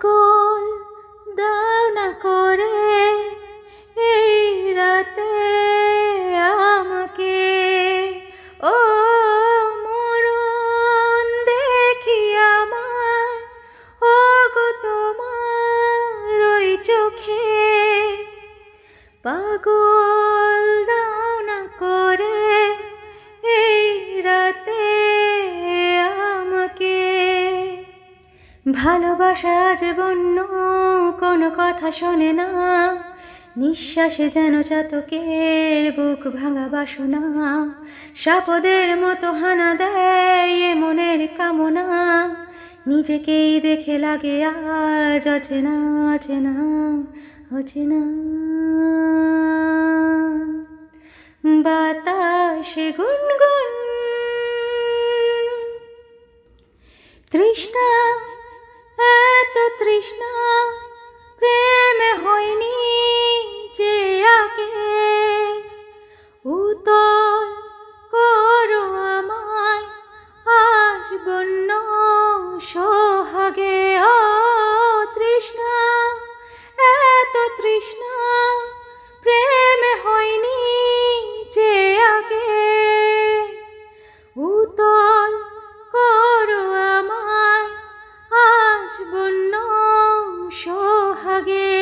সকল দানা করে এই রাতে আমাকে। ও মরণ দেখি আমার ও গো তোমার ওই চোখে। পাগল ভালোবাসা আজ বন্য, কোনো কথা শোনে না। নিঃশ্বাসে যেন চাতকের বুক ভাঙা বাসনা সাপদের মতো হানা দেয় মনের কামনা। নিজেকেই দেখে লাগে আজ অচেনা অচেনা অচেনা। উতল করো আমায়। আজ বন্য সোহাগে তৃষ্ণা, এত তৃষ্ণা, প্রেমে হয়নি যে আগে। উতল করো আমায়, আজ বন্য সোহাগে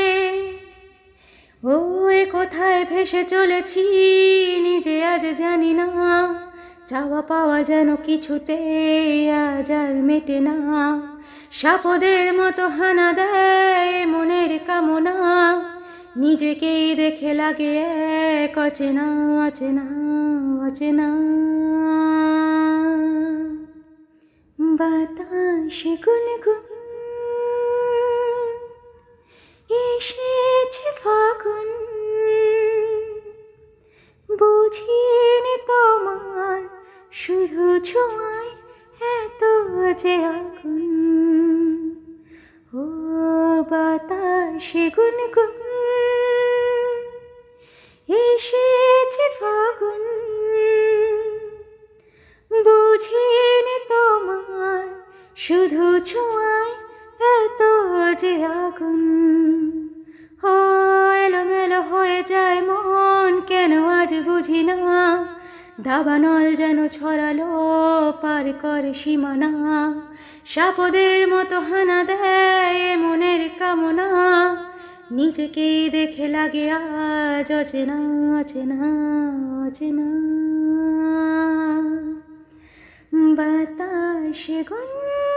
ও, এ কোথায় ভেসে চলেছি? নিজে আজ জানি না। চাওয়া পাওয়া যেন কিছুতে আজ আর মেটে না। সাপদের মতো হানা দেয় মনের কামনা। নিজেকেই দেখে লাগে এক অচেনা অচেনা অচেনা। বাতাসে গুনগুন ছোঁয়ায় এত যে আগুন। ও বাতাসে গুনগুন এসেছে ফাগুন। বুঝিনি তোমার শুধু ছোঁয়ায় এত যে আগুন। দাবানল যেন ছড়ালো, পার কর সীমানা। সাপদের মতো হানা দেয় মনের কামনা। নিজেকেই দেখে লাগে আজ অচেনা অচেনা অচেনা। বাতাসে গুন